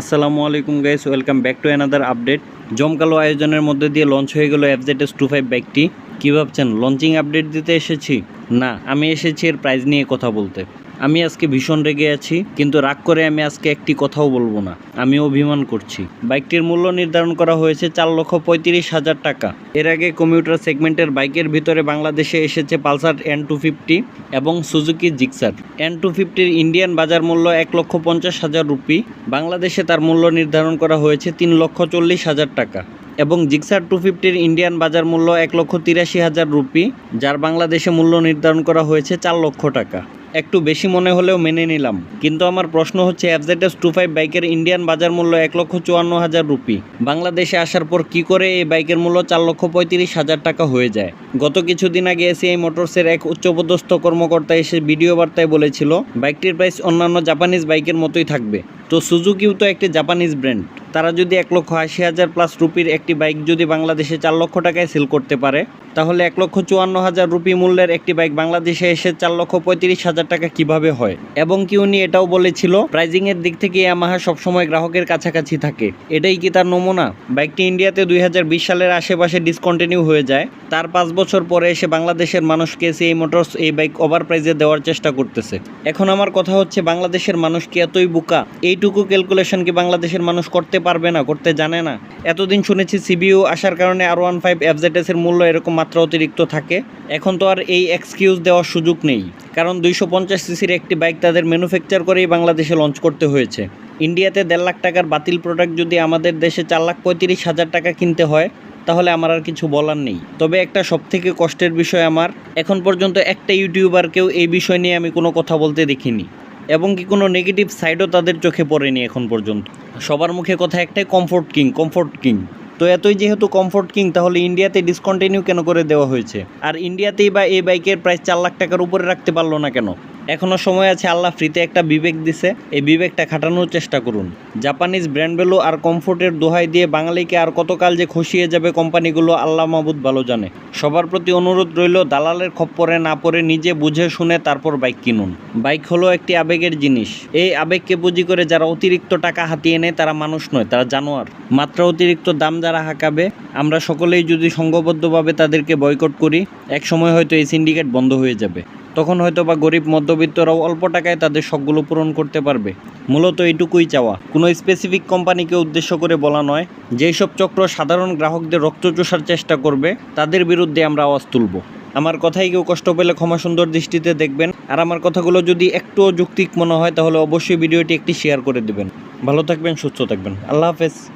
আসসালামু আলাইকুম guys welcome back to another update জমকালো আয়োজনের মধ্যে দিয়ে লঞ্চ হয়ে গেল এফজেড এস টু ফাইভ ব্যাগটি কী ভাবছেন? লঞ্চিং আপডেট দিতে এসেছি? না, আমি এসেছি এর প্রাইজ নিয়ে কথা বলতে। আমি আজকে ভীষণ রেগে আছি, কিন্তু রাগ করে আমি আজকে একটি কথাও বলব না। আমি অভিমান করছি। বাইকটির মূল্য নির্ধারণ করা হয়েছে চার লক্ষ পঁয়ত্রিশ হাজার টাকা। এর আগে কমিউটার সেগমেন্টের বাইকের ভিতরে বাংলাদেশে এসেছে পালসার এন টু ফিফটি এবং সুজুকি জিক্সার। এন টু ফিফটির ইন্ডিয়ান বাজার মূল্য এক লক্ষ পঞ্চাশ হাজার রুপি। বাংলাদেশে তার মূল্য নির্ধারণ করা হয়েছে তিন লক্ষ চল্লিশ হাজার টাকা। এবং জিক্সার টু ফিফটির ইন্ডিয়ান বাজার মূল্য এক লক্ষ তিরাশি হাজার রুপি, যার বাংলাদেশে মূল্য নির্ধারণ করা হয়েছে চার লক্ষ টাকা। একটু বেশি মনে হলেও মেনে নিলাম। কিন্তু আমার প্রশ্ন হচ্ছে, এফজেডএস টু ফাইভ বাইকের ইন্ডিয়ান বাজার মূল্য এক লক্ষ চুয়ান্ন হাজার রুপি। বাংলাদেশে আসার পর কি করে এই বাইকের মূল্য চার লক্ষ পঁয়ত্রিশ হাজার টাকা হয়ে যায়? গত কিছুদিন আগে এসিআই মোটরসের এক উচ্চপদস্থ কর্মকর্তা এসে ভিডিও বার্তায় বলেছিল, বাইকটির প্রাইস অন্যান্য জাপানিজ বাইকের মতোই থাকবে। তো সুজুকিও তো একটি জাপানিজ ব্র্যান্ড। তারা যদি এক লক্ষ আশি হাজার প্লাস রুপির একটি বাইক যদি বাংলাদেশে চার লক্ষ টাকায় সেল করতে পারে, তাহলে এক লক্ষ চুয়ান্ন হাজার রুপি মূল্যের একটি বাইক বাংলাদেশে এসে চার লক্ষ পঁয়ত্রিশ হাজার টাকা কীভাবে হয়? এবং কি উনি এটাও বলেছিল প্রাইজিং এর দিক থেকে ইয়ামাহা সবসময় গ্রাহকের কাছাকাছি থাকে। এটাই কি তার নমুনা? বাইকটি ইন্ডিয়াতে দুই হাজার বিশ সালের আশেপাশে ডিসকন্টিনিউ হয়ে যায়। তার পাঁচ বছর পরে এসে বাংলাদেশের মানুষকে এই মোটরস এই বাইক ওভার প্রাইজে দেওয়ার চেষ্টা করতেছে। এখন আমার কথা হচ্ছে, বাংলাদেশের মানুষ কি এতই বোকা? এইটুকু ক্যালকুলেশন কি বাংলাদেশের মানুষ করতে পারবে না, করতে জানে না। এতদিন শুনেছি সিবিইউ আসার কারণে আর ওয়ান ফাইভ এফজেডএস এর মূল্য এরকম মাত্রা অতিরিক্ত থাকে। এখন তো আর এই এক্সকিউজ দেওয়ার সুযোগ নেই। কারণ দুইশো পঞ্চাশ সিসির একটি বাইক তাদের ম্যানুফ্যাকচার করেই বাংলাদেশে লঞ্চ করতে হয়েছে। ইন্ডিয়াতে দেড় লাখ টাকার বাতিল প্রোডাক্ট যদি আমাদের দেশে চার লাখ পঁয়ত্রিশ হাজার টাকা কিনতে হয়, তাহলে আমার আর কিছু বলার নেই। তবে একটা সবথেকে কষ্টের বিষয় আমার, এখন পর্যন্ত একটা ইউটিউবারকেও এই বিষয় নিয়ে আমি কোনো কথা বলতে দেখিনি। এবং কি কোনো নেগেটিভ সাইডও তাদের চোখে পড়েনি এখন পর্যন্ত? সবার মুখে কথা একটাই কমফোর্ট কিং কমফোর্ট কিং তো এতই যেহেতু কমফোর্ট কিং তাহলে ইন্ডিয়াতে ডিসকন্টিনিউ কেন করে দেওয়া হয়েছে? আর ইন্ডিয়াতেই বা এই বাইকের প্রায় চার লাখ টাকার উপরে রাখতে পারল না কেন? এখনও সময় আছে আল্লাহ ফ্রিতে একটা বিবেক দিছে, এই বিবেকটা খাটানোর চেষ্টা করুন। জাপানিজ ব্র্যান্ড আর কমফোর্টের দোহাই দিয়ে বাঙালিকে আর কতকাল যে খসিয়ে যাবে কোম্পানিগুলো, আল্লাহ মাহবুদ ভালো জানে। সবার প্রতি অনুরোধ রইল, দালালের খপ্পরে না পড়ে নিজে বুঝে শুনে তারপর বাইক কিনুন। বাইক হলো একটি আবেগের জিনিস। এই আবেগকে পুঁজি করে যারা অতিরিক্ত টাকা হাতিয়ে নেয়, তারা মানুষ নয়, তারা জানোয়ার। মাত্র অতিরিক্ত দাম যারা হাঁকাবে, আমরা সকলেই যদি সংঘবদ্ধভাবে তাদেরকে বয়কট করি এক সময় হয়তো এই সিন্ডিকেট বন্ধ হয়ে যাবে। তখন হয়তো বা গরিব মধ্যবিত্তরাও অল্প টাকায় তাদের শখগুলো পূরণ করতে পারবে। মূলত এটুকুই চাওয়া। কোনো স্পেসিফিক কোম্পানিকে উদ্দেশ্য করে বলা নয় যেই সব চক্র সাধারণ গ্রাহকদের রক্ত চোষার চেষ্টা করবে, তাদের বিরুদ্ধে আমরা আওয়াজ তুলব। আমার কথাই কেউ কষ্ট পেলে ক্ষমা সুন্দর দৃষ্টিতে দেখবেন। আর আমার কথাগুলো যদি একটুও যুক্তিক মনে হয়, তাহলে অবশ্যই ভিডিওটি একটি শেয়ার করে দেবেন। ভালো থাকবেন, সুস্থ থাকবেন। আল্লাহ হাফেজ।